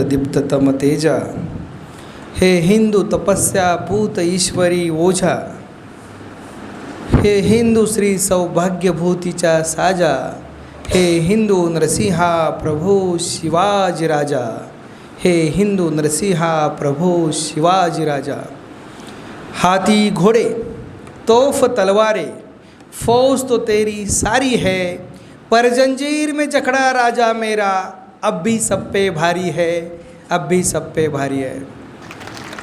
दीप्ततम तेजा हे हिंदू तपस्या पूत ईश्वरी ओझा। हे हिंदू श्री सौभाग्यभूतीच्या साजा। हे हिंदू नरसिंहा प्रभू शिवाजी राजा। हे हिंदू नरसिंहा प्रभू शिवाजी राजा। हाथी घोड़े, तोफ तलवारे, फौज तो तेरी सारी है, पर जंजीर में जकड़ा राजा मेरा। अब भी सब पे भारी है, अब भी सब पे भारी है।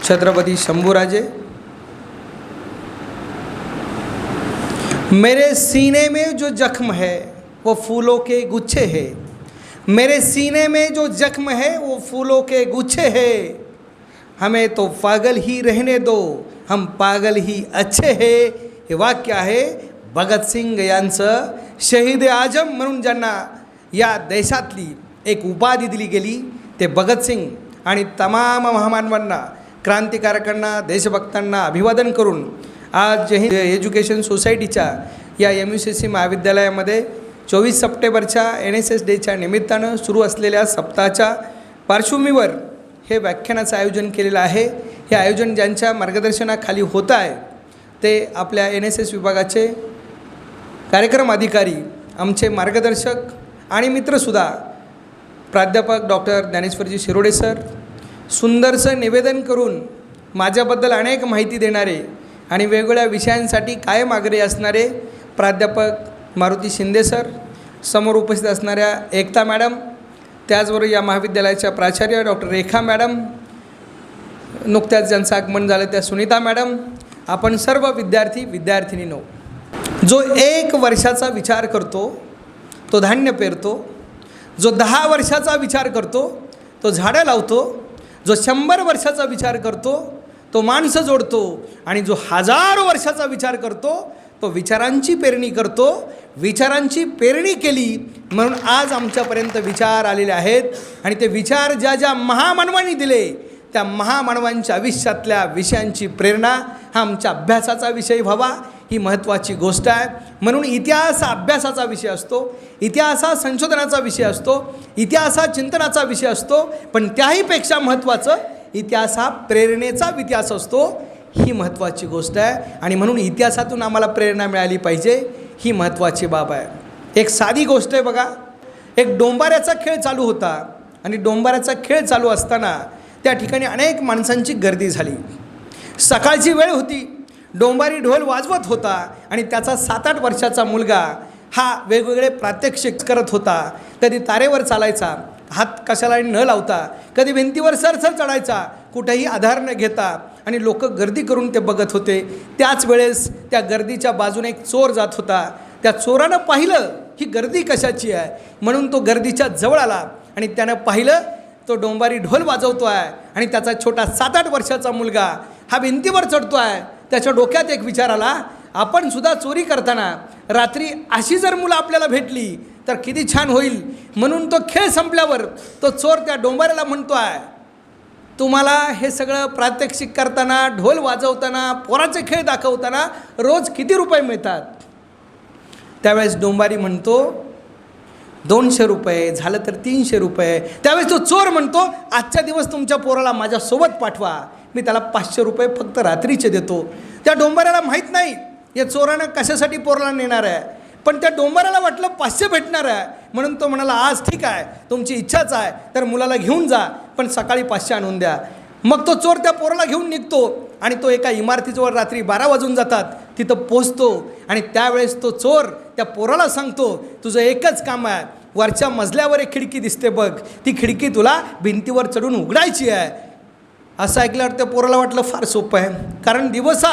छत्रपति शंभु राजे, मेरे सीने में जो जख्म है, वो फूलों के गुच्छे है। मेरे सीने में जो जख्म है, वो फूलों के गुच्छे है। हमें तो पागल ही रहने दो, हम पागल ही अच्छे है। हे वाक्य आहे भगतसिंग यांचं शहीद आज़म म्हणून ज्यांना या देशातली। एक उपाधी दिली गेली ते भगतसिंग आणि तमाम महामानवांना क्रांतिकारकांना देशभक्तांना अभिवादन करून आज जय एज्युकेशन सोसायटीच्या या एम यू सी सी महाविद्यालयामध्ये चोवीस सप्टेंबरच्या एन एस एस डेच्या निमित्तानं सुरू असलेल्या सप्ताहाच्या पार्श्वभूमीवर हे व्याख्यानाचं आयोजन केलेलं आहे. हे आयोजन ज्यांच्या मार्गदर्शनाखाली होतं आहे ते आपल्या एन एस एस विभागाचे कार्यक्रम अधिकारी आमचे मार्गदर्शक आणि मित्रसुद्धा प्राध्यापक डॉक्टर ज्ञानेश्वरजी शिरोडे सर सुंदरसं निवेदन करून माझ्याबद्दल अनेक माहिती देणारे आणि वेगवेगळ्या विषयांसाठी कायम आग्रही असणारे प्राध्यापक मारुती शिंदे सर समोर उपस्थित असणाऱ्या एकता मॅडम त्याचबरोबर या महाविद्यालयाच्या प्राचार्य डॉक्टर रेखा मॅडम नुकत्याच ज्यांचं आगमन झालं त्या सुनीता मॅडम आपण सर्व विद्यार्थी विद्यार्थिनीनो जो एक वर्षाचा विचार करतो तो धान्य पेरतो जो दहा वर्षाचा विचार करतो तो झाडं लावतो जो शंभर वर्षाचा विचार करतो तो माणसं जोडतो आणि जो हजारो वर्षाचा विचार करतो तो विचारांची पेरणी करतो. विचारांची पेरणी केली म्हणून आज आमच्यापर्यंत विचार आलेले आहेत आणि ते विचार ज्या ज्या महामानवांनी दिले त्या महामानवांच्या आयुष्यातल्या विषयांची प्रेरणा हा आमच्या अभ्यासाचा विषय व्हावा. ही महत्त्वाची गोष्ट आहे. म्हणून इतिहास हा अभ्यासाचा विषय असतो इतिहास हा संशोधनाचा विषय असतो इतिहास हा चिंतनाचा विषय असतो पण त्याहीपेक्षा महत्त्वाचं इतिहास हा प्रेरणेचा इतिहास असतो. ही महत्त्वाची गोष्ट आहे आणि म्हणून इतिहासातून आम्हाला प्रेरणा मिळाली पाहिजे ही महत्त्वाची बाब आहे. एक साधी गोष्ट आहे बघा एक डोंबाऱ्याचा खेळ चालू होता आणि डोंबाऱ्याचा खेळ चालू असताना त्या ठिकाणी अनेक माणसांची गर्दी झाली. सकाळची वेळ होती डोंबारी ढोल वाजवत होता आणि त्याचा सात आठ वर्षाचा मुलगा हा वेगवेगळे प्रात्यक्षिक करत होता. कधी तारेवर चालायचा हात कशाला न लावता कधी भिंतीवर सरसर चढायचा कुठेही आधार न घेता आणि लोक गर्दी करून ते बघत होते. त्याच वेळेस त्या गर्दीच्या बाजूने एक चोर जात होता. त्या चोरानं पाहिलं ही गर्दी कशाची आहे? म्हणून तो गर्दीच्या जवळ आला आणि त्यानं पाहिलं तो डोंबारी ढोल वाजवतो आहे आणि त्याचा छोटा सात आठ वर्षाचा मुलगा हा भिंतीवर चढतो आहे त्याच्या डोक्यात एक विचार आला आपण सुद्धा चोरी करताना रात्री अशी जर मुलं आपल्याला भेटली तर किती छान होईल. म्हणून तो खेळ संपल्यावर तो चोर त्या डोंबाऱ्याला म्हणतो आहे तुम्हाला हे सगळं प्रात्यक्षिक करताना ढोल वाजवताना पोराचे खेळ दाखवताना रोज किती रुपये मिळतात? त्यावेळेस डोंबारी म्हणतो दोनशे रुपये झालं तर तीनशे रुपये. त्यावेळेस तो चोर म्हणतो आजच्या दिवस तुमच्या पोराला माझ्यासोबत पाठवा. मी त्याला पाचशे रुपये फक्त रात्रीचे देतो. त्या डोंबऱ्याला माहीत नाही या चोरानं कशासाठी पोरला नेणार आहे? पण त्या डोंबऱ्याला वाटलं पाचशे भेटणार आहे. म्हणून तो म्हणाला आज ठीक आहे तुमची इच्छाच आहे तर मुलाला घेऊन जा पण सकाळी पाचशे आणून द्या. मग तो चोर त्या पोराला घेऊन निघतो आणि तो एका इमारतीजवळ रात्री बारा वाजून जातात. तिथं पोचतो आणि त्यावेळेस तो चोर त्या पोराला सांगतो तुझं एकच काम आहे वरच्या मजल्यावर एक खिडकी दिसते बघ. ती खिडकी तुला भिंतीवर चढून उघडायची आहे. असं ऐकल्यावर त्या पोराला वाटलं फार सोपं आहे. कारण दिवसा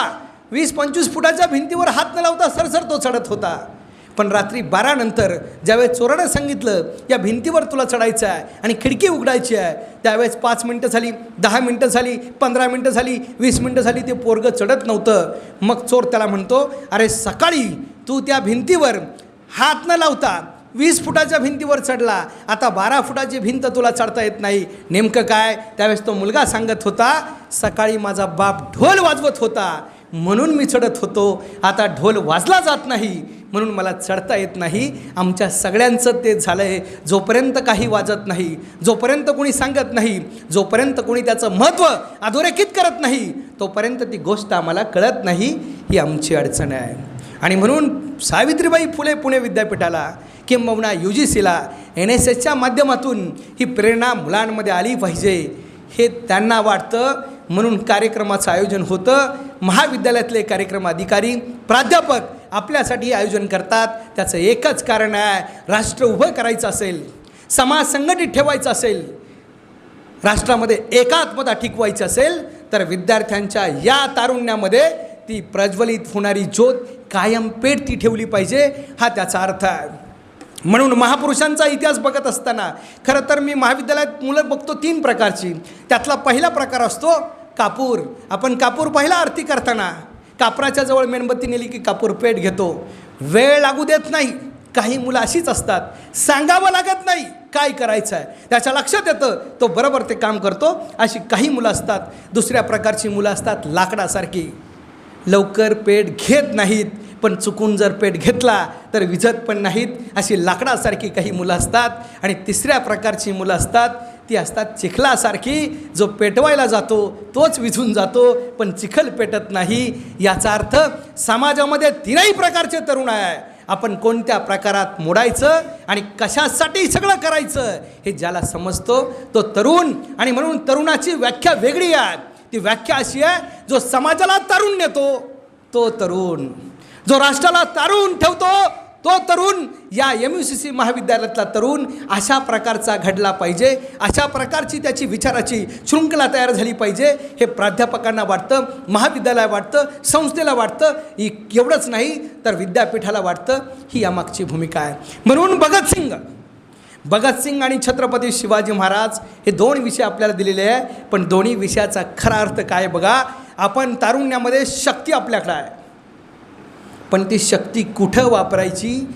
वीस पंचवीस फुटाच्या भिंतीवर हात न लावता सरसर तो चढत होता. पण रात्री बारानंतर ज्यावेळेस चोरानं सांगितलं या भिंतीवर तुला चढायचं आहे आणि खिडकी उघडायची आहे. त्यावेळेस पाच मिनटं झाली दहा मिनटं झाली पंधरा मिनटं झाली वीस मिनटं झाली ते पोरगं चढत नव्हतं. मग चोर त्याला म्हणतो अरे सकाळी तू त्या भिंतीवर हात न लावता वीस फुटाच्या भिंतीवर चढला. आता बारा फुटाची भिंत तुला चढता येत नाही. नेमकं काय? त्यावेळेस तो मुलगा सांगत होता सकाळी माझा बाप ढोल वाजवत होता. म्हणून मी चढत होतो. आता ढोल वाजला जात नाही. म्हणून मला चढता येत नाही. आमच्या सगळ्यांचं ते झालं आहे जोपर्यंत काही वाजत नाही जोपर्यंत कोणी सांगत नाही जोपर्यंत कोणी त्याचं महत्त्व अधोरेखित करत नाही तोपर्यंत ती गोष्ट आम्हाला कळत नाही. ही आमची अडचण आहे. आणि म्हणून सावित्रीबाई फुले पुणे विद्यापीठाला किंबहुना यू जी सीला एन एस एसच्या माध्यमातून ही प्रेरणा मुलांमध्ये आली पाहिजे हे त्यांना वाटतं. म्हणून कार्यक्रमाचं आयोजन होतं. महाविद्यालयातले कार्यक्रम अधिकारी प्राध्यापक आपल्यासाठी आयोजन करतात. त्याचं एकच कारण आहे राष्ट्र उभं करायचं असेल समाज संघटित ठेवायचं असेल राष्ट्रामध्ये एकात्मता टिकवायची असेल तर विद्यार्थ्यांच्या या तारुण्यामध्ये ती प्रज्वलित होणारी ज्योत कायम पेटती ठेवली पाहिजे हा त्याचा अर्थ आहे. म्हणून महापुरुषांचा इतिहास बघत असताना खरं तर मी महाविद्यालयात मुलं बघतो तीन प्रकारची. त्यातला पहिला प्रकार असतो कापूर. आपण कापूर पहिला आरती करताना कापराच्या जवळ मेणबत्ती नेली की कापूर पेट घेतो. वेळ लागू देत नाही. काही मुलं अशीच असतात. सांगावं लागत नाही काय करायचं आहे त्याच्या लक्षात येतं तो बरोबर ते काम करतो. अशी काही मुलं असतात. दुसऱ्या प्रकारची मुलं असतात लाकडासारखी. लवकर पेट घेत नाहीत. पण चुकून जर पेट घेतला तर विझत पण नाहीत. अशी लाकडासारखी काही मुलं असतात आणि तिसऱ्या प्रकारची मुलं असतात. ती असतात चिखलासारखी. जो पेटवायला जातो तोच विझून जातो पण चिखल पेटत नाही. याचा अर्थ समाजामध्ये तीनही प्रकारचे तरुण आहे. आपण कोणत्या प्रकारात मोडायचं आणि कशासाठी सगळं करायचं हे ज्याला समजतो तो तरुण. आणि म्हणून तरुणाची व्याख्या वेगळी आहे. ती व्याख्या अशी आहे जो समाजाला तरुण नेतो तो तरुण. जो राष्ट्राला तारून ठेवतो तो तरुण या एम यू सी सी महाविद्यालयातला तरुण अशा प्रकारचा घडला पाहिजे अशा प्रकारची त्याची विचाराची शृंखला तयार झाली पाहिजे. हे प्राध्यापकांना वाटतं महाविद्यालयाला वाटतं संस्थेला वाटतं ही एवढंच नाही तर विद्यापीठाला वाटतं ही यामागची भूमिका आहे. म्हणून भगतसिंग भगतसिंग आणि छत्रपती शिवाजी महाराज हे दोन विषय आपल्याला दिलेले आहे पण दोन्ही विषयाचा खरा अर्थ काय बघा आपण तारुण्यामध्ये शक्ती आपल्याकडे आहे. पण ती शक्ती कुठं वापरायची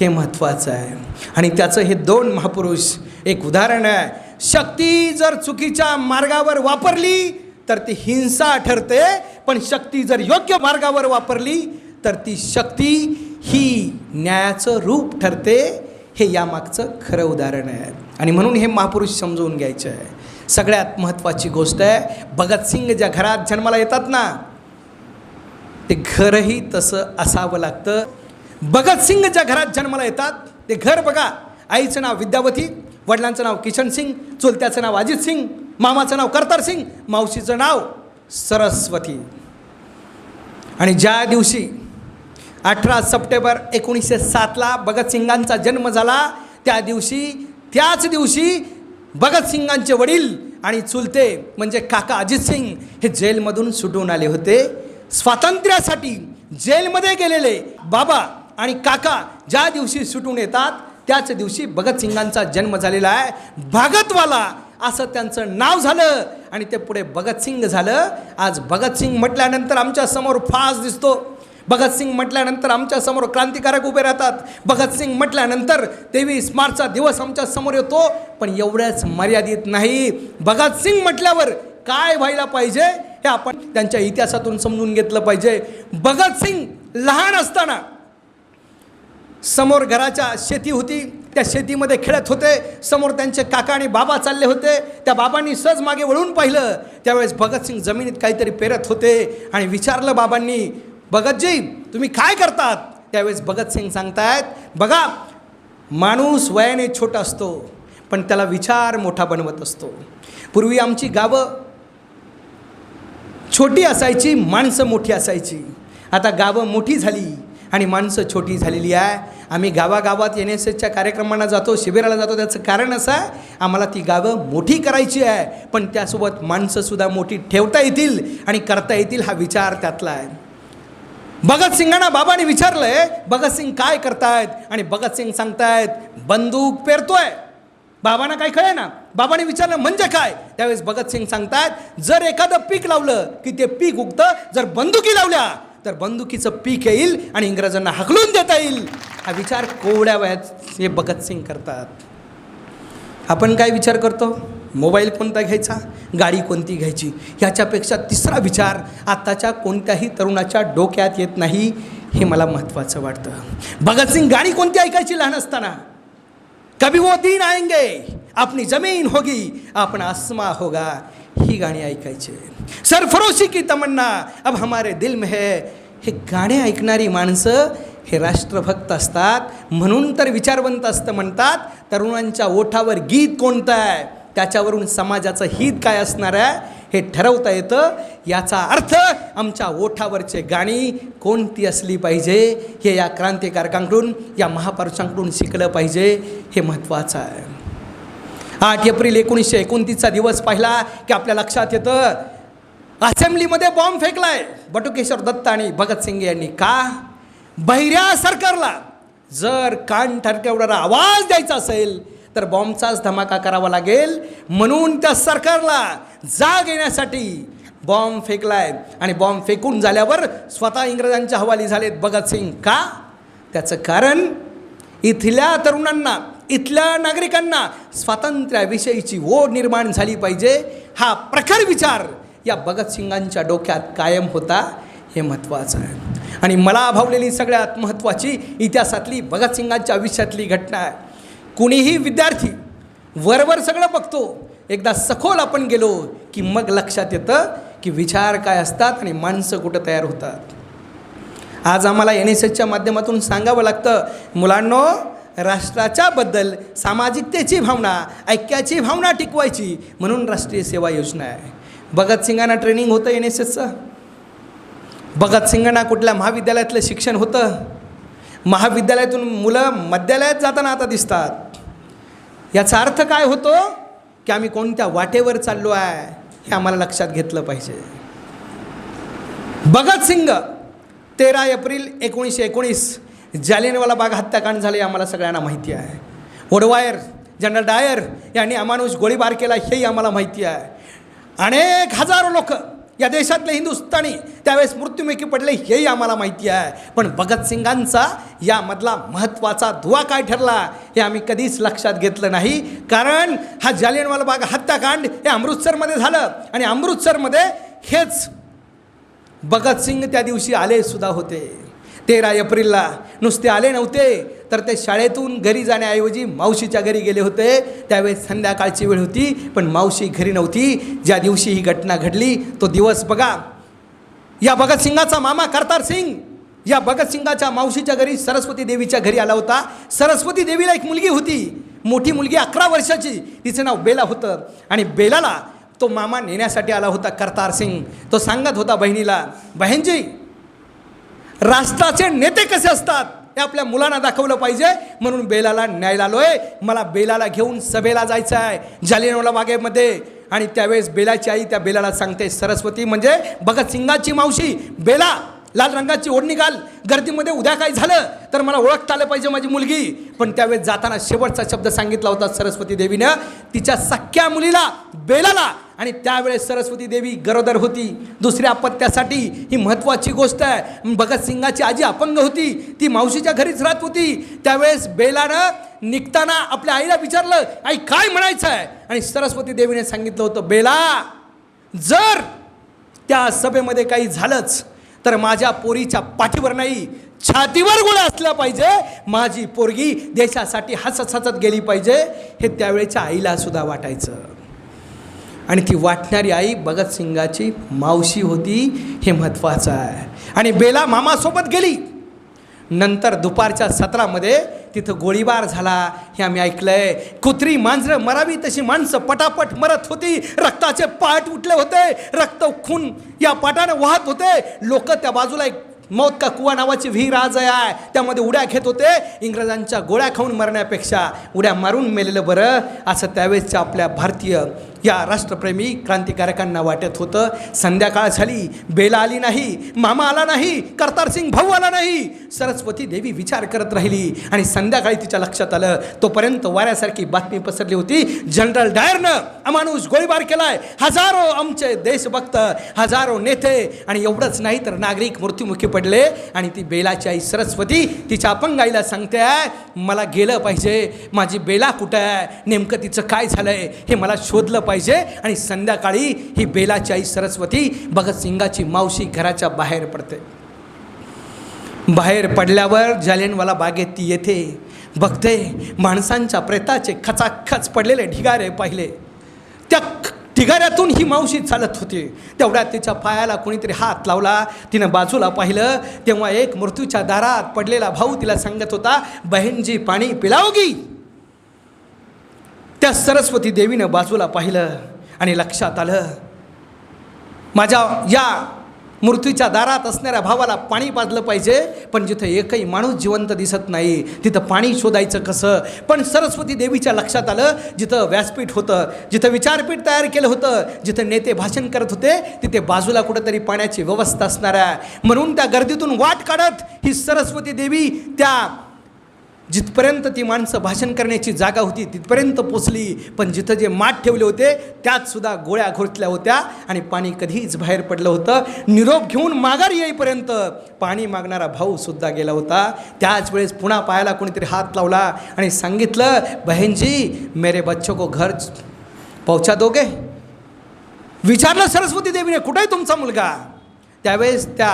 हे महत्त्वाचं आहे. आणि त्याचं हे दोन महापुरुष एक उदाहरण आहे. शक्ती जर चुकीच्या मार्गावर वापरली तर ती हिंसा ठरते. पण शक्ती जर योग्य मार्गावर वापरली तर ती शक्ती ही न्यायाचं रूप ठरते. हे यामागचं खरं उदाहरण आहे. आणि म्हणून हे महापुरुष समजवून घ्यायचं आहे. सगळ्यात महत्त्वाची गोष्ट आहे भगतसिंग ज्या घरात जन्माला येतात ना ते घरही तसं असावं लागतं. भगतसिंग ज्या घरात जन्माला येतात. ते घर बघा. आईचं नाव विद्यावती वडिलांचं नाव किशन सिंग चुलत्याचं नाव अजित सिंग मामाचं नाव करतार सिंग मावशीचं नाव सरस्वती. आणि ज्या दिवशी अठरा सप्टेंबर एकोणीसशे सातला भगतसिंगांचा जन्म झाला त्या दिवशी त्याच दिवशी भगतसिंगांचे वडील आणि चुलते म्हणजे काका अजित सिंग हे जेलमधून सुटून आले होते. स्वातंत्र्यासाठी जेलमध्ये गेलेले बाबा आणि काका ज्या दिवशी सुटून येतात त्याच दिवशी भगतसिंगांचा जन्म झालेला आहे. भागतवाला असं त्यांचं नाव झालं आणि ते पुढे भगतसिंग झालं. आज भगतसिंग म्हटल्यानंतर आमच्यासमोर फास दिसतो. भगतसिंग म्हटल्यानंतर आमच्यासमोर क्रांतिकारक उभे राहतात. भगतसिंग म्हटल्यानंतर तेवीस मार्चचा दिवस आमच्यासमोर येतो. पण एवढ्याच मर्यादित नाही. भगतसिंग म्हटल्यावर काय व्हायला पाहिजे? हे आपण त्यांच्या इतिहासातून समजून घेतलं पाहिजे? भगतसिंग लहान असताना समोर घराच्या शेती होती त्या शेतीमध्ये खेळत होते समोर त्यांचे काका आणि बाबा चालले होते त्या बाबांनी सहज मागे वळून पाहिलं. त्यावेळेस भगतसिंग जमिनीत काहीतरी पेरत होते आणि विचारलं बाबांनी भगतजी तुम्ही काय करतात? त्यावेळेस भगतसिंग सांगतायत बघा माणूस वयाने छोटा असतो पण त्याला विचार मोठा बनवत असतो. पूर्वी आमची गावं छोटी असायची माणसं मोठी असायची. आता गावं मोठी झाली आणि माणसं छोटी झालेली आहे. आम्ही गावागावात एन एस एसच्या कार्यक्रमांना जातो शिबिराला जातो. त्याचं कारण असं आहे आम्हाला ती गावं मोठी करायची आहे. पण त्यासोबत माणसंसुद्धा मोठी ठेवता येतील आणि करता येतील हा विचार त्यातला आहे. भगतसिंगांना बाबाने विचारलंय भगतसिंग काय करतायत? आणि भगतसिंग सांगतायत बंदूक पेरतोय. बाबांना काय कळे ना बाबाने विचारलं म्हणजे काय? त्यावेळेस भगतसिंग सांगतात जर एखादं पीक लावलं की ते पीक उगतं जर बंदुकी लावल्या तर बंदुकीचं पीक येईल आणि इंग्रजांना हकलून देता येईल. हा विचार कोवड्या वयात हे भगतसिंग करतात. आपण काय विचार करतो? मोबाईल कोणता घ्यायचा? गाडी कोणती घ्यायची? ह्याच्यापेक्षा तिसरा विचार आत्ताच्या कोणत्याही तरुणाच्या डोक्यात येत नाही हे मला महत्त्वाचं वाटतं. भगतसिंग गाणी कोणती ऐकायची लहान असताना? कभी वो दिन आएंगे? अपनी जमीन होगी अपना आसमा होगा। ही गाणी ऐकायचे. सरफरोशी की तमन्ना अब हमारे दिल में है। हे गाणे ऐकणारी माणसं हे राष्ट्रभक्त असतात म्हणून तर विचारवंत असतं म्हणतात तरुणांच्या ओठावर गीत कोणतं आहे? त्याच्यावरून समाजाचं हित काय असणार आहे? हे ठरवता येतं. याचा अर्थ आमच्या ओठावरचे गाणी कोणती असली पाहिजे? हे या क्रांतिकारकांकडून या महापुरुषांकडून शिकलं पाहिजे. हे महत्त्वाचं आहे. आठ एप्रिल एकोणीसशे एकोणतीसचा दिवस पाहिला की आपल्या लक्षात येतं. असेंब्लीमध्ये बॉम्ब फेकलाय. बटुकेश्वर दत्त आणि भगतसिंग यांनी का? बहिऱ्या सरकारला. जर कान ठरकेवढा आवाज द्यायचा असेल तर बॉम्बचाच धमाका करावा लागेल म्हणून त्या सरकारला जाग येण्यासाठी बॉम्ब फेकलाय. आणि बॉम्ब फेकून झाल्यावर स्वतः इंग्रजांच्या हवाली झालेत भगतसिंग का? त्याचं कारण इथल्या तरुणांना इथल्या नागरिकांना स्वातंत्र्याविषयीची ओढ निर्माण झाली पाहिजे. हा प्रखर विचार या भगतसिंगांच्या डोक्यात कायम होता हे महत्त्वाचं आहे. आणि मला भावलेली सगळ्यात महत्त्वाची इतिहासातली भगतसिंगांच्या आयुष्यातली घटना आहे. कुणीही विद्यार्थी वरवर सगळं बघतो एकदा सखोल आपण गेलो की मग लक्षात येतं की विचार काय असतात आणि माणसं कुठं तयार होतात. आज आम्हाला एन एस एसच्या माध्यमातून सांगावं लागतं मुलांनो राष्ट्राच्याबद्दल सामाजिकतेची भावना ऐक्याची भावना टिकवायची म्हणून राष्ट्रीय सेवा योजना आहे. भगतसिंगांना ट्रेनिंग होतं एन एस एसचं भगतसिंगांना कुठल्या महाविद्यालयातलं शिक्षण होतं? महाविद्यालयातून मुलं मध्यालयात जाताना आता दिसतात. याचा अर्थ काय होतो? की आम्ही कोणत्या वाटेवर चाललो आहे हे आम्हाला लक्षात घेतलं पाहिजे. भगतसिंग तेरा एप्रिल एकोणीसशे एकोणीस जालियनवाला बाग हत्याकांड झाले आम्हाला सगळ्यांना माहिती आहे. वडवायर जनरल डायर यांनी अमानुष गोळीबार केला हेही आम्हाला माहिती आहे. अनेक हजारो लोक या देशातले हिंदुस्थानी त्यावेळेस मृत्युमुखी पडले हेही आम्हाला माहिती आहे. पण भगतसिंगांचा यामधला महत्त्वाचा दुवा काय ठरला हे आम्ही कधीच लक्षात घेतलं नाही. कारण हा जालियनवाला बाग हत्याकांड हे अमृतसरमध्ये झालं आणि अमृतसरमध्ये हेच भगतसिंग त्या दिवशी आले सुद्धा होते. तेरा एप्रिलला. नुसते आले नव्हते तर ते शाळेतून घरी जाण्याऐवजी मावशीच्या घरी गेले होते. त्यावेळेस संध्याकाळची वेळ होती पण मावशी घरी नव्हती. ज्या दिवशी ही घटना घडली तो दिवस बघा. या भगतसिंगाचा मामा करतार सिंग. या भगतसिंगाच्या मावशीच्या घरी सरस्वती देवीच्या घरी आला होता. सरस्वती देवीला एक मुलगी होती. मोठी मुलगी अकरा वर्षाची. तिचं नाव बेला होतं. आणि बेलाला तो मामा नेण्यासाठी आला होता करतार सिंग. तो सांगत होता बहिणीला बहीणजी राष्ट्राचे नेते कसे असतात हे आपल्या मुलांना दाखवलं पाहिजे. म्हणून बेलाला न्यायला आलोय मला बेलाला घेऊन सभेला जायचं आहे जालियनवाला बागेमध्ये. आणि त्यावेळेस बेलाची आई त्या बेलाला सांगते सरस्वती म्हणजे भगतसिंगाची मावशी बेला. लाल रंगाची ओढणी घाल. गर्दीमध्ये उद्या काय झालं? तर मला ओळखता आलं पाहिजे माझी मुलगी. पण त्यावेळेस जाताना शेवटचा शब्द सांगितला होता सरस्वती देवीनं. तिच्या सख्या मुलीला बेलाला. आणि त्यावेळेस सरस्वती देवी गरोदर होती. दुसऱ्या अपत्यासाठी ही महत्त्वाची गोष्ट आहे. भगतसिंगाची आजी अपंग होती. ती मावशीच्या घरीच राहत होती. त्यावेळेस बेलानं निघताना आपल्या आईला विचारलं आई काय म्हणायचं आहे? आणि सरस्वती देवीने सांगितलं होतं बेला जर त्या सभेमध्ये काही झालंच तर माझ्या पोरीच्या पाठीवर नाही छातीवर गोळ्या असल्या पाहिजे. माझी पोरगी देशासाठी हसत हसत गेली पाहिजे. हे त्यावेळेच्या आईला सुद्धा वाटायचं. आणि ती वाटणारी आई भगतसिंगाची मावशी होती हे महत्त्वाचं आहे. आणि बेला मामासोबत गेली. नंतर दुपारच्या सत्रामध्ये तिथं गोळीबार झाला. हे आम्ही ऐकलंय. कुत्री मांजरं मरावी तशी माणसं पटापट मरत होती. रक्ताचे पाट उठले होते. रक्त खून या पाटानं वाहत होते. लोक त्या बाजूला एक मौत का कुवा नावाची विहीर आज आहे. त्यामध्ये उड्या घेत होते. इंग्रजांच्या गोळ्या खाऊन मरण्यापेक्षा उड्या मारून मेलेलं बरं. असं त्यावेळेसच्या आपल्या भारतीय या राष्ट्रप्रेमी क्रांतिकारकांना वाटत होतं संध्याकाळ झाली बेला आली नाही मामा आला नाही करतार सिंग भाऊ आला नाही. सरस्वती देवी विचार करत राहिली आणि संध्याकाळी तिच्या लक्षात आलं तोपर्यंत वाऱ्यासारखी बातमी पसरली होती जनरल डायरनं अमानुष गोळीबार केलाय. हजारो आमचे देशभक्त हजारो नेते आणि एवढंच नाही तर नागरिक मृत्युमुखी पडले आणि ती बेलाची आई सरस्वती तिच्या अपंग आईला सांगते मला गेलं पाहिजे. माझी बेला कुठं आहे? नेमकं तिचं काय झालंय? हे मला शोधलं पाहिजे. आणि संध्याकाळी ही बेलाची आई सरस्वती भगतसिंगाची मावशी घराच्या बाहेर पडते. बाहेर पडल्यावर जालियनवाला बागेत ती येते. बघते माणसांच्या प्रेताचे खचाखच पडलेले ढिगारे पाहिले. त्या ढिगाऱ्यातून ही मावशी चालत होती. तेवढ्यात तिच्या पायाला कोणीतरी हात लावला. तिनं बाजूला पाहिलं. तेव्हा एक मृत्यूच्या दारात पडलेला भाऊ तिला सांगत होता बहीणजी पाणी पिलावगी त्या सरस्वती देवीनं बाजूला पाहिलं आणि लक्षात आलं. माझ्या या मृत्यूच्या दारात असणाऱ्या भावाला पाणी पाजलं पाहिजे पण जिथं एकही माणूस जिवंत दिसत नाही तिथं पाणी शोधायचं कसं? पण सरस्वती देवीच्या लक्षात आलं जिथं व्यासपीठ होतं जिथं विचारपीठ तयार केलं होतं जिथं नेते भाषण करत होते तिथे बाजूला कुठंतरी पाण्याची व्यवस्था असणार आहे. म्हणून त्या गर्दीतून वाट काढत ही सरस्वती देवी त्या जिथपर्यंत ती माणसं भाषण करण्याची जागा होती तिथपर्यंत पोचली. पण जिथं जे माठ ठेवले होते त्यात सुद्धा गोळ्या घोटल्या होत्या आणि पाणी कधीच बाहेर पडलं होतं. निरोप घेऊन माघार येईपर्यंत पाणी मागणारा भाऊसुद्धा गेला होता. त्याच वेळेस पुन्हा पायाला कोणीतरी हात लावला आणि सांगितलं बहनजी मेरे बच्चों को घर पोहोचा दोगे? विचारलं सरस्वती देवीने कुठे आहे तुमचा मुलगा? त्यावेळेस त्या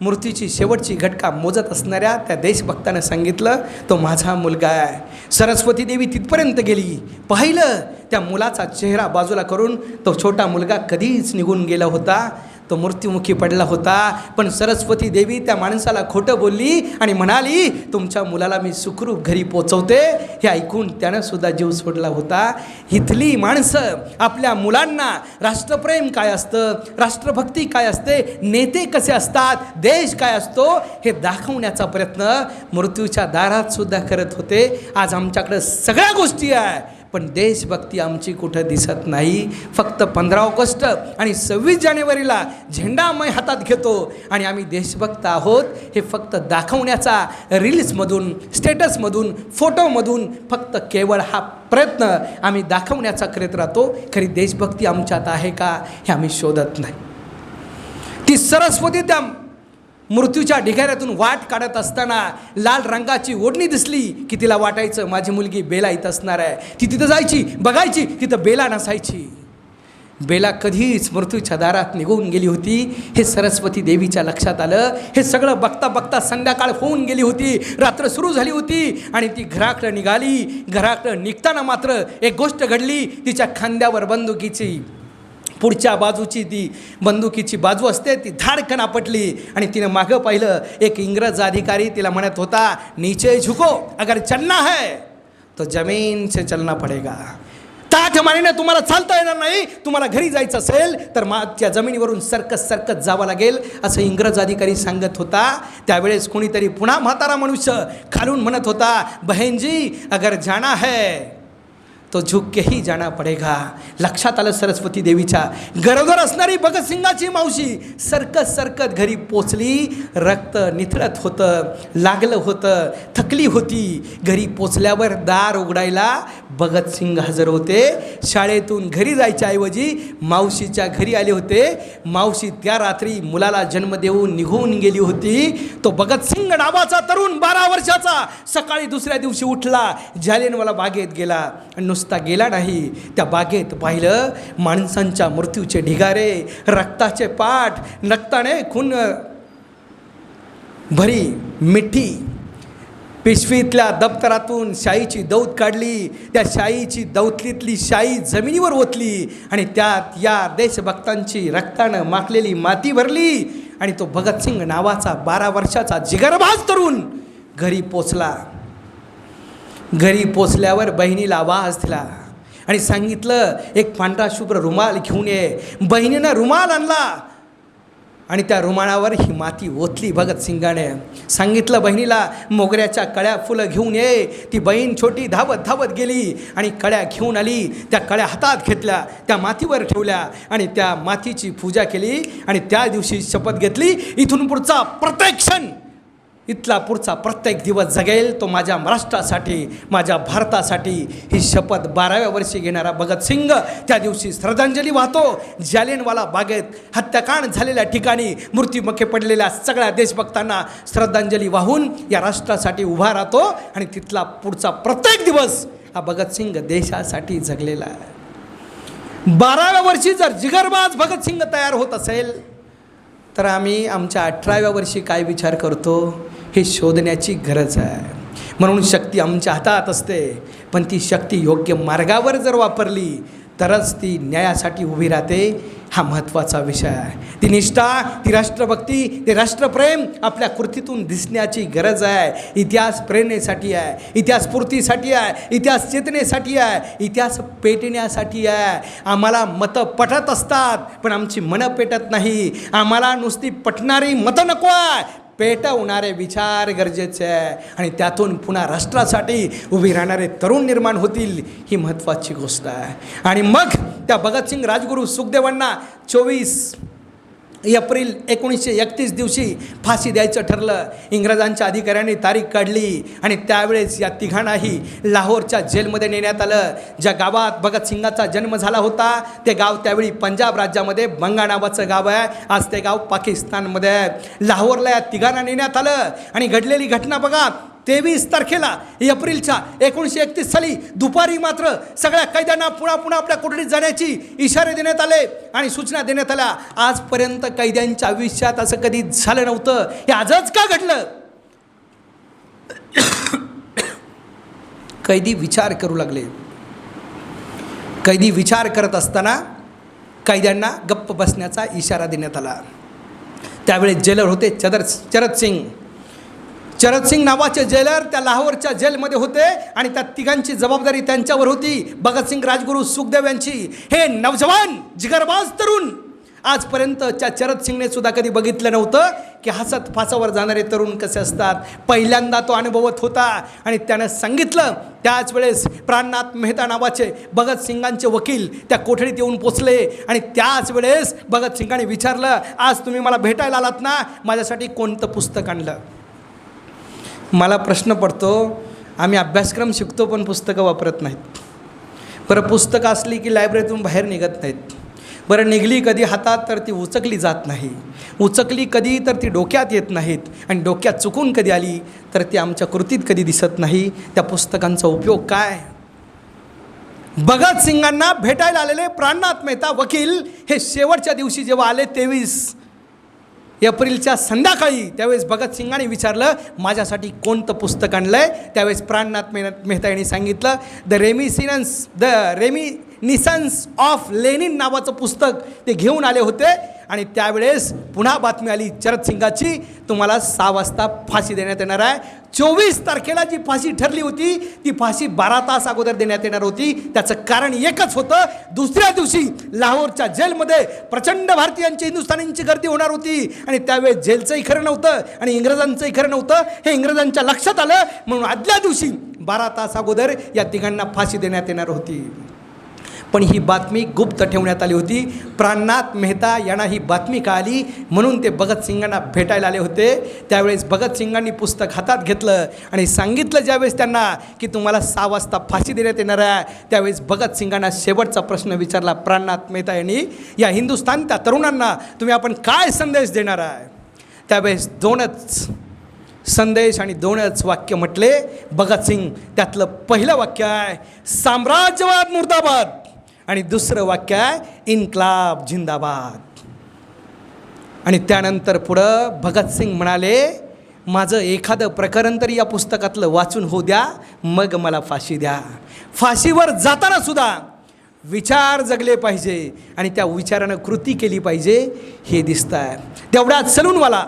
मूर्तीची शेवटची घटका मोजत असणाऱ्या त्या देशभक्तानं सांगितलं तो माझा मुलगा आहे. सरस्वती देवी तिथपर्यंत गेली. पाहिलं त्या मुलाचा चेहरा बाजूला करून तो छोटा मुलगा कधीच निघून गेला होता. तो मृत्युमुखी पडला होता. पण सरस्वती देवी त्या माणसाला खोटं बोलली आणि म्हणाली तुमच्या मुलाला मी सुखरूप घरी पोचवते. हे ऐकून त्यानं सुद्धा जीव सोडला होता. इथली माणसं आपल्या मुलांना राष्ट्रप्रेम काय असतं राष्ट्रभक्ती काय असते नेते कसे असतात देश काय असतो हे दाखवण्याचा प्रयत्न मृत्यूच्या दारात सुद्धा करत होते. आज आमच्याकडं सगळ्या गोष्टी आहे. पण देशभक्ती आमची कुठं दिसत नाही. फक्त पंधरा ऑगस्ट आणि सव्वीस जानेवारीला झेंडा आम्ही हातात घेतो आणि आम्ही देशभक्त आहोत. हे फक्त दाखवण्याचा रील्समधून स्टेटसमधून फोटोमधून फक्त केवळ हा प्रयत्न आम्ही दाखवण्याचा करत राहतो. खरी देशभक्ती आमच्यात आहे का हे आम्ही शोधत नाही. ती सरस्वती त्या मृत्यूच्या ढिगाऱ्यातून वाट काढत असताना लाल रंगाची ओढणी दिसली की तिला वाटायचं माझी मुलगी बेला इथं असणार आहे. ती तिथं जायची बघायची तिथं बेला नसायची. बेला कधीच मृत्यूच्या दारात निघून गेली होती. हे सरस्वती देवीच्या लक्षात आलं. हे सगळं बघता बघता संध्याकाळ होऊन गेली होती. रात्र सुरू झाली होती आणि ती घराकडं निघाली. घराकडं निघताना मात्र एक गोष्ट घडली. तिच्या खांद्यावर बंदुकीची पुढच्या बाजूची ती बंदुकीची बाजू असते ती धाडकन आपटली आणि तिनं मागं पाहिलं एक इंग्रज अधिकारी तिला म्हणत होता नीचे झुको अगर चलना है तो जमीन से चलना पडेगा. त्या तुम्हाला चालता येणार नाही तुम्हाला घरी जायचं असेल तर मागच्या जमिनीवरून सरकत सरकत जावं लागेल असं इंग्रज अधिकारी सांगत होता. त्यावेळेस कोणीतरी पुन्हा म्हातारा मनुष्य खालून म्हणत होता बहनजी अगर जाना है तो झुक के ही जाना पडेगा. लक्षात आलं सरस्वती देवीच्या. गरोदर असणारी भगतसिंगाची मावशी सरकत सरकत घरी पोचली. रक्त निथळत होतं लागलं होतं थकली होती. घरी पोचल्यावर दार उघडायला भगतसिंग हजर होते. शाळेतून घरी जायच्या ऐवजी मावशीच्या घरी आले होते. मावशी त्या रात्री मुलाला जन्म देऊन निघून गेली होती. तो भगतसिंग नावाचा तरुण बारा वर्षाचा सकाळी दुसऱ्या दिवशी उठला. जालियनवाला बागेत गेला. आणि नुसता गेला नाही. त्या बागेत पाहिलं माणसांच्या मृत्यूचे ढिगारे रक्ताचे पाठ नक्ताने खून भरी मिठी. पिशवीतल्या दप्तरातून शाईची दौत काढली. त्या शाईची दौतलीतली शाई जमिनीवर ओतली आणि त्यात या देशभक्तांची रक्तानं माखलेली माती भरली आणि तो भगतसिंग नावाचा बारा वर्षाचा जिगरबाज तरुण घरी पोचला. घरी पोचल्यावर बहिणीला वास दिला. आणि सांगितलं एक पांढरा शुभ्र रुमाल घेऊन ये. बहिणीनं रुमाल आणला. आणि त्या रुमाळावर ही माती ओतली भगतसिंगाने सांगितलं बहिणीला मोगऱ्याच्या कळ्या फुलं घेऊन ये. ती बहीण छोटी धावत धावत गेली आणि कळ्या घेऊन आली. त्या कळ्या हातात घेतल्या त्या मातीवर ठेवल्या आणि त्या मातीची पूजा केली आणि त्या दिवशी शपथ घेतली. इथून पुढचा प्रत्येक क्षण इथला पुढचा प्रत्येक दिवस जगेल तो माझ्या महाराष्ट्रासाठी माझ्या भारतासाठी. ही शपथ बाराव्या वर्षी घेणारा भगतसिंग त्या दिवशी श्रद्धांजली वाहतो. जालियनवाला बागेत हत्याकांड झालेल्या ठिकाणी मृत्युमुखी पडलेल्या सगळ्या देशभक्तांना श्रद्धांजली वाहून या राष्ट्रासाठी उभा राहतो आणि तिथला पुढचा प्रत्येक दिवस हा भगतसिंग देशासाठी जगलेला आहे. बाराव्या वर्षी जर जिगरबाज भगतसिंग तयार होत असेल तर आम्ही आमच्या अठराव्या वर्षी काय विचार करतो? हे शोधण्याची गरज आहे. म्हणून शक्ती आमच्या हातात असते पण ती शक्ती योग्य मार्गावर जर वापरली तरच ती न्यायासाठी उभी राहते हा महत्त्वाचा विषय आहे. ती निष्ठा ती राष्ट्रभक्ती ते राष्ट्रप्रेम आपल्या कृतीतून दिसण्याची गरज आहे. इतिहास प्रेरणेसाठी आहे इतिहास स्फूर्तीसाठी आहे इतिहास चेतनेसाठी आहे इतिहास पेटण्यासाठी आहे. आम्हाला मतं पटत असतात पण आमची मनं पेटत नाही. आम्हाला नुसती पटणारी मतं नको आहे पेटवणारे विचार गरजेचे आहे. आणि त्यातून पुन्हा राष्ट्रासाठी उभी राहणारे तरुण निर्माण होतील ही महत्त्वाची गोष्ट आहे. आणि मग त्या भगतसिंग राजगुरू सुखदेवांना चोवीस एप्रिल एकोणीसशे एकतीस दिवशी फाशी द्यायचं ठरलं. इंग्रजांच्या अधिकाऱ्यांनी तारीख काढली आणि त्यावेळेस या तिघांनाही लाहोरच्या जेलमध्ये नेण्यात आलं. ज्या गावात भगतसिंगाचा जन्म झाला होता ते गाव त्यावेळी पंजाब राज्यामध्ये बंगा नावाचं गाव आहे. आज ते गाव पाकिस्तानमध्ये आहे. लाहोरला या तिघांना नेण्यात आलं आणि घडलेली घटना बघा. तेवीस तारखेला एप्रिलच्या एकोणीसशे एकतीस साली दुपारी मात्र सगळ्या कैद्यांना पुन्हा पुन्हा आपल्या कोठडीत जाण्याची इशारे देण्यात आले आणि सूचना देण्यात आल्या. आजपर्यंत कैद्यांच्या आयुष्यात असं कधी झालं नव्हतं. हे आजच का घडलं? कैदी विचार करू लागले. कैदी विचार करत असताना कैद्यांना गप्प बसण्याचा इशारा देण्यात आला. त्यावेळी जेलर होते चदर चरत सिंग. चरतसिंग नावाचे जेलर त्या लाहोरच्या जेलमध्ये होते आणि त्या तिघांची जबाबदारी त्यांच्यावर होती. भगतसिंग राजगुरू सुखदेव यांची. हे नवजवान जिगरबाज तरुण. आजपर्यंत त्या चरतसिंगने सुद्धा कधी बघितलं नव्हतं की हसत फासावर जाणारे तरुण कसे असतात. पहिल्यांदा तो अनुभवत होता आणि त्यानं सांगितलं त्याच वेळेस प्राणनाथ मेहता नावाचे भगतसिंगांचे वकील त्या कोठडीत येऊन पोचले आणि त्याच वेळेस भगतसिंगाने विचारलं आज तुम्ही मला भेटायला आलात ना? माझ्यासाठी कोणतं पुस्तक आणलं? मला प्रश्न पडतो आम्ही अभ्यासक्रम शिकतो पण पुस्तकं वापरत नाहीत. बरं पुस्तकं असली की लायब्ररीतून बाहेर निघत नाहीत. बरं निघली कधी हातात तर ती उचकली जात नाही. उचकली कधी तर ती डोक्यात येत नाहीत. आणि डोक्यात चुकून कधी आली तर ती आमच्या कृतीत कधी दिसत नाही. त्या पुस्तकांचा उपयोग काय? भगतसिंगांना भेटायला आलेले प्राणनाथ मेहता वकील हे शेवटच्या दिवशी जेव्हा आले तेवीस. एप्रिलच्या संध्याकाळी त्यावेळेस भगतसिंगाने विचारलं माझ्यासाठी कोणतं पुस्तक आणलं आहे त्यावेळेस प्राणनाथ मेहनत मेहता यांनी सांगितलं the reminiscences the reminiscences of Lenin नावाचं पुस्तक ते घेऊन आले होते. आणि त्यावेळेस पुन्हा बातमी आली चरतसिंगाची तुम्हाला सहा वाजता फाशी देण्यात येणार आहे. चोवीस तारखेला जी फाशी ठरली होती ती फाशी बारा तास अगोदर देण्यात येणार होती. त्याचं कारण एकच होतं दुसऱ्या दिवशी लाहोरच्या जेलमध्ये प्रचंड भारतीयांची हिंदुस्थानींची गर्दी होणार होती. आणि त्यावेळेस जेलचंही खरं नव्हतं आणि इंग्रजांचंही खरं नव्हतं. हे इंग्रजांच्या लक्षात आलं म्हणून आदल्या दिवशी बारा तास अगोदर या तिघांना फाशी देण्यात येणार होती. पण ही बातमी गुप्त ठेवण्यात आली होती. प्राणनाथ मेहता यांना ही बातमी कळाली. म्हणून ते भगतसिंगांना भेटायला आले होते. त्यावेळेस भगतसिंगांनी पुस्तक हातात घेतलं आणि सांगितलं ज्यावेळेस त्यांना की तुम्हाला सहा वाजता फाशी देण्यात येणार आहे. त्यावेळेस भगतसिंगांना शेवटचा प्रश्न विचारला प्राणनाथ मेहता यांनी. या हिंदुस्थान त्या तरुणांना तुम्ही आपण काय संदेश देणार आहे? त्यावेळेस दोनच संदेश आणि दोनच वाक्य म्हटले. भगतसिंग त्यातलं पहिलं वाक्य आहे साम्राज्यवाद मुर्दाबाद. आणि दुसरं वाक्य आहे इन्क्लाब जिंदाबाद. आणि त्यानंतर पुढं भगतसिंग म्हणाले माझं एखादं प्रकरण तरी या पुस्तकातलं वाचून होऊ द्या मग मला फाशी द्या. फाशीवर जाताना सुद्धा विचार जगले पाहिजे आणि त्या विचारानं कृती केली पाहिजे हे दिसतं आहे तेवढ्यात सलूनवाला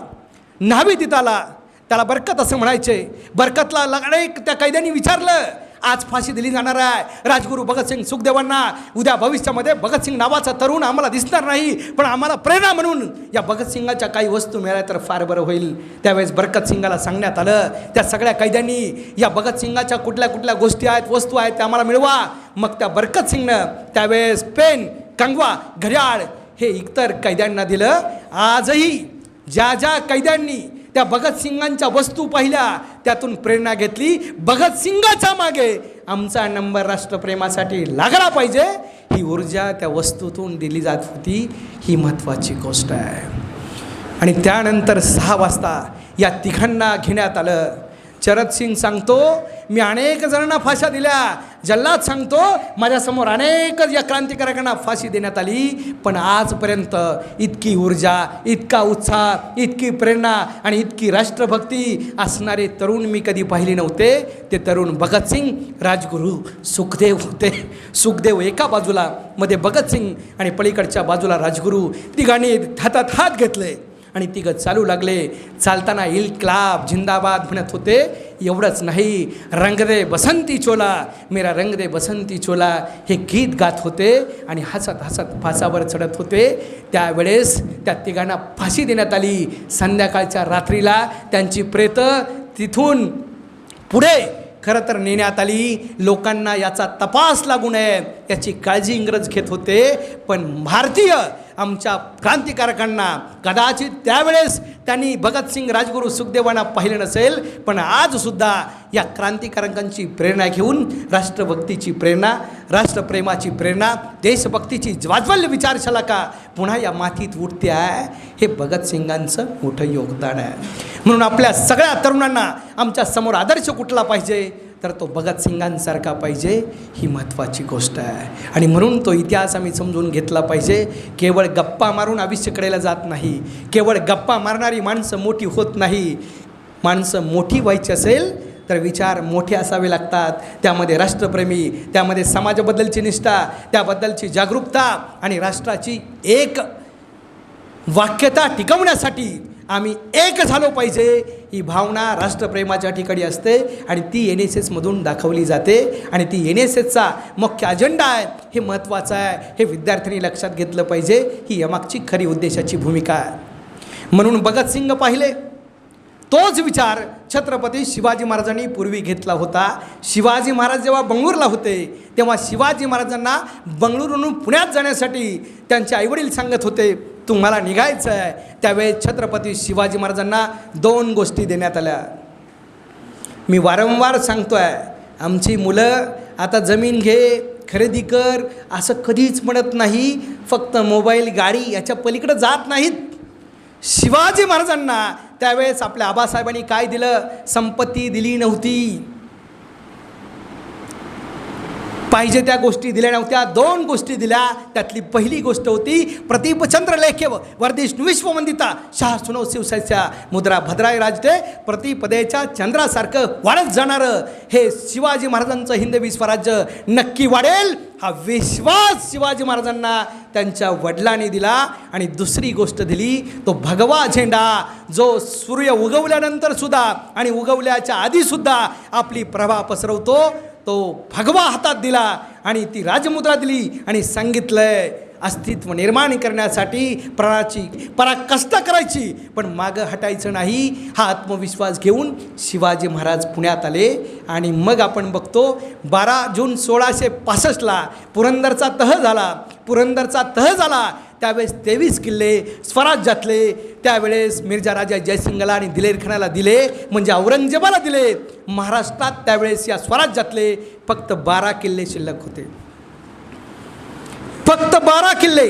न्हावी तिथाला त्याला बरकत असं म्हणायचे. बरकतला एक त्या कैद्यांनी विचारलं आज फाशी दिली जाणार आहे. राजगुरू भगतसिंग सुखदेवांना उद्या भविष्यामध्ये भगतसिंग नावाचा तरुण आम्हाला दिसणार नाही पण आम्हाला प्रेरणा म्हणून या भगतसिंगाच्या काही वस्तू मिळाल्या तर फार बरं होईल. त्यावेळेस बरकत सिंगाला सांगण्यात आलं त्या सगळ्या कैद्यांनी या भगतसिंगाच्या कुठल्या कुठल्या गोष्टी आहेत वस्तू आहेत त्या आम्हाला मिळवा. मग त्या बरकत सिंगनं त्यावेळेस पेन कंगवा घड्याळ हे इतर कैद्यांना दिलं. आजही ज्या ज्या कैद्यांनी त्या भगतसिंगांच्या वस्तू पाहिल्या त्यातून प्रेरणा घेतली. भगतसिंगाच्या मागे आमचा नंबर राष्ट्रप्रेमासाठी लागला पाहिजे. ही ऊर्जा त्या वस्तूतून दिली जात होती. ही महत्त्वाची गोष्ट आहे. आणि त्यानंतर सहा वाजता या तिघांना घेण्यात आलं. चरत सिंग सांगतो मी अनेक जणांना फाशा दिल्या. जल्लाद सांगतो माझ्यासमोर अनेक या क्रांतिकारकांना फाशी देण्यात आली. पण आजपर्यंत इतकी ऊर्जा इतका उत्साह इतकी प्रेरणा आणि इतकी राष्ट्रभक्ती असणारे तरुण मी कधी पाहिले नव्हते. ते तरुण भगतसिंग राजगुरू सुखदेव होते. सुखदेव एका बाजूला मध्ये भगतसिंग आणि पलीकडच्या बाजूला राजगुरू. तिघांनी हातात हात घेतले. आणि तिघं चालू लागले. चालताना इल क्लाब जिंदाबाद म्हणत होते. एवढंच नाही. रंग दे बसंती चोला. मेरा रंग दे बसंती चोला हे गीत गात होते आणि हसत हसत फासावर चढत होते. त्यावेळेस त्या तिघांना फाशी देण्यात आली. संध्याकाळच्या रात्रीला त्यांची प्रेत तिथून पुढे खरं तर नेण्यात आली. लोकांना याचा तपास लागू नये याची काळजी इंग्रज घेत होते. पण भारतीय आमच्या क्रांतिकारकांना. कदाचित त्यावेळेस त्यांनी भगतसिंग राजगुरू सुखदेवांना पाहिले नसेल पण आजसुद्धा या क्रांतिकारकांची प्रेरणा घेऊन राष्ट्रभक्तीची प्रेरणा राष्ट्रप्रेमाची प्रेरणा देशभक्तीची ज्वाज्वल्य विचारशाला का पुन्हा या मातीत उठते आहे. हे भगतसिंगांचं मोठं योगदान आहे. म्हणून आपल्या सगळ्या तरुणांना आमच्यासमोर आदर्श कुठला पाहिजे? तर तो भगतसिंगांसारखा पाहिजे ही महत्त्वाची गोष्ट आहे. आणि म्हणून तो इतिहास आम्ही समजून घेतला पाहिजे केवळ गप्पा मारून आयुष्यकडेला जात नाही केवळ गप्पा मारणारी माणसं मोठी होत नाही. माणसं मोठी व्हायची असेल तर विचार मोठे असावे लागतात. त्यामध्ये राष्ट्रप्रेमी त्यामध्ये समाजाबद्दलची निष्ठा त्याबद्दलची जागरूकता आणि राष्ट्राची एक वाक्यता टिकवण्यासाठी आम्ही एक झालो पाहिजे. ही भावना राष्ट्रप्रेमाच्या ठिकाणी असते आणि ती एन एस एसमधून दाखवली जाते. आणि ती एन एस एसचा मुख्य अजेंडा आहे. हे महत्त्वाचं आहे. हे विद्यार्थ्यांनी लक्षात घेतलं पाहिजे. ही यमागची खरी उद्देशाची भूमिका आहे. म्हणून भगतसिंग पाहिले. तोच विचार छत्रपती शिवाजी महाराजांनी पूर्वी घेतला होता. शिवाजी महाराज जेव्हा बंगळूरला होते तेव्हा शिवाजी महाराजांना बंगळुरूहून पुण्यात जाण्यासाठी त्यांचे आईवडील सांगत होते तुम्हाला निघायचं आहे त्यावेळेस छत्रपती शिवाजी महाराजांना दोन गोष्टी देण्यात आल्या. मी वारंवार सांगतो आहे आमची मुलं आता जमीन घे खरेदी कर. असं कधीच म्हणत नाही फक्त मोबाईल गाडी याच्या पलीकडं जात नाहीत. शिवाजी महाराजांना त्यावेळेस आपल्या आबासाहेबांनी काय दिलं? संपत्ती दिली नव्हती. पाहिजे त्या गोष्टी दिल्या नव्हत्या. दोन गोष्टी दिल्या. त्यातली पहिली गोष्ट होती प्रतिपचंद्र लेखेव वर्धिष्णू विश्ववंदिता शाह सुनो शिवसेच्या मुद्रा भद्राय राजते प्रतिपदेच्या चंद्रासारखं वाढत जाणारं. हे शिवाजी महाराजांचं हिंदवी स्वराज्य नक्की वाढेल. हा विश्वास शिवाजी महाराजांना त्यांच्या वडिलांनी दिला. आणि दुसरी गोष्ट दिली तो भगवा झेंडा जो सूर्य उगवल्यानंतर सुद्धा आणि उगवल्याच्या आधीसुद्धा आपली प्रभा पसरवतो. तो भगवा हातात दिला आणि ती राजमुद्रा दिली आणि सांगितलंय अस्तित्व निर्माण करण्यासाठी प्राणाची पराकष्ट करायची पण मागं हटायचं नाही. हा आत्मविश्वास घेऊन शिवाजी महाराज पुण्यात आले आणि मग आपण बघतो बारा जून सोळाशे पासष्टला पुरंदरचा तह झाला. पुरंदरचा तह झाला. त्यावेळेस तेवीस किल्ले स्वराज्यातले त्यावेळेस मिर्जा राजा जयसिंगला आणि दिलेर खानाला दिले म्हणजे औरंगजेबाला दिले. महाराष्ट्रात त्यावेळेस या स्वराज्यातले फक्त बारा किल्ले शिल्लक होते. फक्त बारा किल्ले.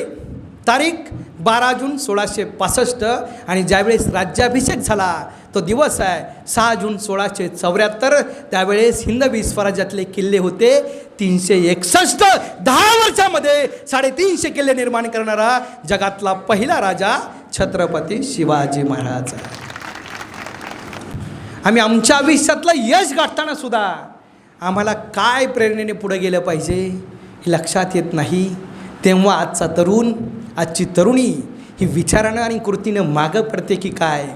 तारीख बारा जून सोळाशे पासष्ट आणि ज्यावेळेस राज्याभिषेक झाला तो दिवस आहे सहा जून सोळाशे चौऱ्याहत्तर. त्यावेळेस हिंदवी स्वराज्यातले किल्ले होते तीनशे एकसष्ट. दहा वर्षामध्ये साडेतीनशे किल्ले निर्माण करणारा जगातला पहिला राजा छत्रपती शिवाजी महाराज. आम्ही आमच्या आयुष्यातलं यश गाठताना सुद्धा आम्हाला काय प्रेरणेने पुढे गेलं पाहिजे हे लक्षात येत नाही. तेव्हा आजचा तरुण आजची तरुणी ही विचारानं आणि कृतीनं मागं पडते की काय?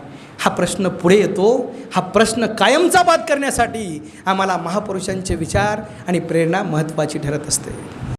हा प्रश्न पुढे येतो. हा प्रश्न कायमचा बाद करण्यासाठी आम्हाला महापुरुषांचे विचार आणि प्रेरणा महत्त्वाची ठरत असते.